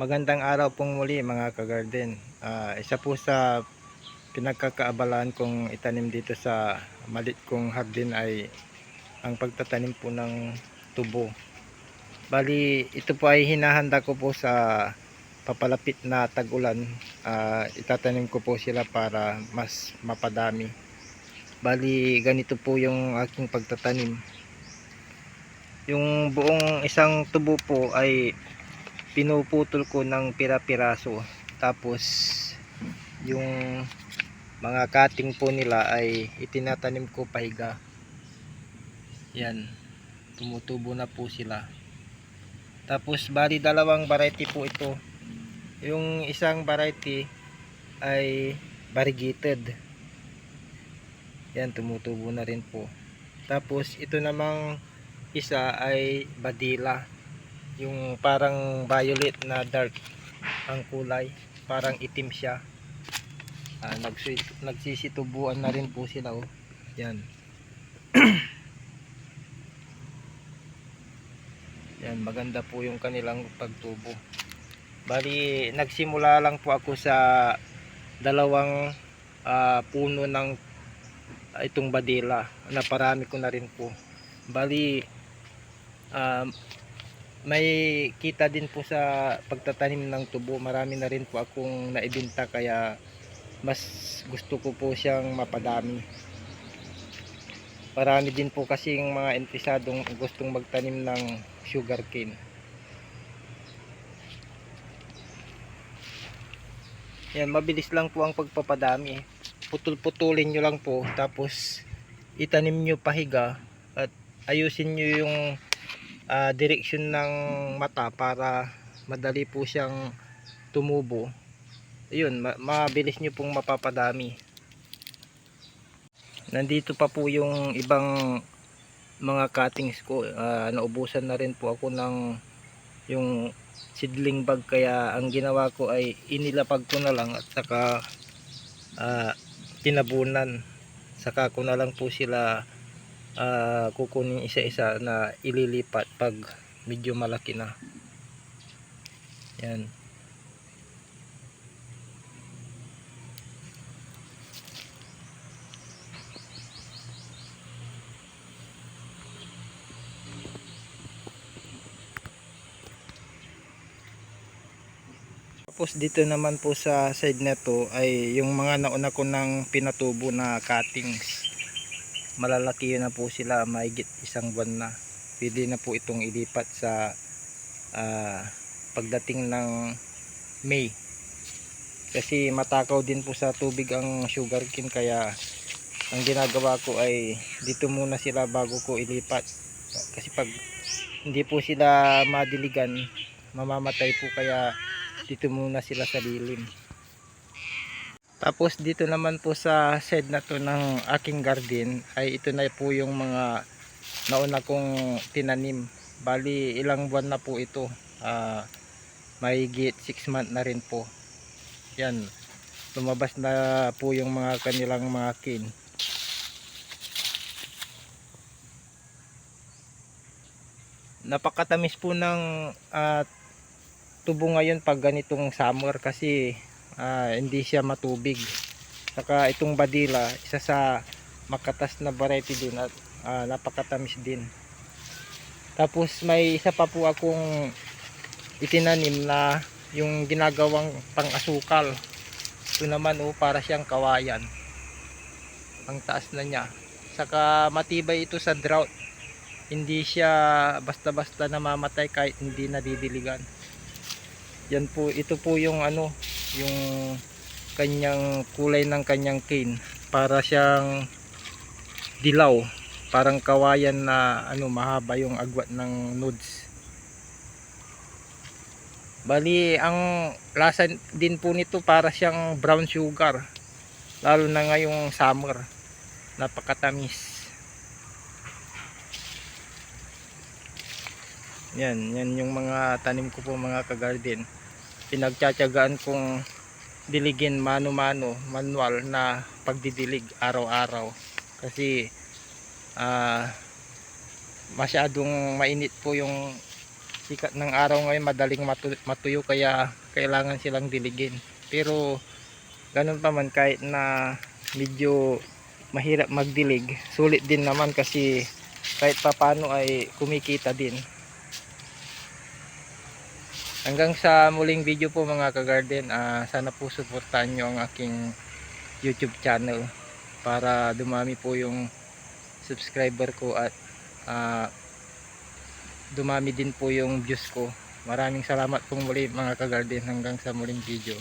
Magandang araw pong muli mga kagarden. Ah, isa po sa pinagkakaabalaan kong itanim dito sa malit kong hardin ay ang pagtatanim po ng tubo. Bali, ito po ay hinahanda ko po sa papalapit na tag-ulan. Ah, itatanim ko po sila para mas mapadami. Bali, ganito po yung aking pagtatanim. Yung buong isang tubo po ay pinuputol ko ng pira-piraso. Tapos yung mga cutting po nila ay itinatanim ko pahiga yan. Tumutubo na po sila. Tapos bali dalawang variety po ito. Yung isang variety ay variegated. Yan tumutubo na rin po. Tapos ito namang isa ay badila yung parang violet na dark ang kulay. Parang itim siya. Ah, nagsi, nagsisitubuan na rin po sila oh. yan. Yan maganda po yung kanilang pagtubo. Bali nagsimula lang po ako sa dalawang ah, puno ng ah, itong badila. Na parami ko na rin po. Bali um, may kita din po sa pagtatanim ng tubo. Marami na rin po akong naibinta kaya mas gusto ko po siyang mapadami. Marami din po kasing mga interesadong gustong magtanim ng sugar cane. Yan mabilis lang po ang pagpapadami. Putol-putulin nyo lang po tapos itanim nyo pahiga at ayusin nyo yung ah, direksyon ng mata para madali po siyang tumubo. Ayun ma- mabilis nyo pong mapapadami. Nandito pa po yung ibang mga cuttings ko. Ah, naubusan na rin po ako ng yung seedling bag. Kaya ang ginawa ko ay inilapag ko na lang at saka ah, tinabunan. Saka ko na lang po sila ah, kukunin isa-isa na ililipat pag medyo malaki na. Yan. Tapos dito naman po sa side na to ay yung mga nauna ko ng pinatubo na cuttings malalaki na po sila mahigit isang buwan na. Pwede na po itong ilipat sa ah, pagdating ng May. Kasi matakaw din po sa tubig ang sugarcane kaya ang ginagawa ko ay dito muna sila bago ko ilipat. Kasi pag hindi po sila madiligan mamamatay po kaya dito muna sila sa lilim tapos dito naman po sa shed na to ng aking garden ay ito na po yung mga nauna kong tinanim. Bali ilang buwan na po ito. Ah, mahigit 6 month na rin po. Yan. Lumabas na po yung mga kanilang mga kin. Napakatamis po ng ah, tubo ngayon pag ganitong summer kasi ah, hindi siya matubig. Saka itong badila isa sa makatas na variety din at ah, napakatamis din. Tapos may isa pa po akong itinanim na yung ginagawang pang-asukal. Ito naman oh, para siyang kawayan. Ang taas na niya. Saka matibay ito sa drought. Hindi siya basta-basta namamatay kahit hindi nadidiligan. Yan po ito po yung ano yung kanyang kulay ng kanyang cane para siyang dilaw. Parang kawayan na ano mahaba yung agwat ng nudes bali ang lasa din po nito para siyang brown sugar. Lalo na ngayong summer. Napakatamis. Yan yan yung mga tanim ko po mga kagarden pinagtsatsagaan kong diligin mano-mano manual na pagdidilig araw-araw. Kasi ah masyadong mainit po yung sikat ng araw ngayon madaling matu- matuyo kaya kailangan silang diligin. Pero ganun pa man kahit na medyo mahirap magdilig sulit din naman kasi kahit papano ay kumikita din hanggang sa muling video po mga kagarden ah, sana po suportahan nyo ang aking youtube channel para dumami po yung subscriber ko at ah, dumami din po yung views ko. Maraming salamat pong muli mga kagarden hanggang sa muling video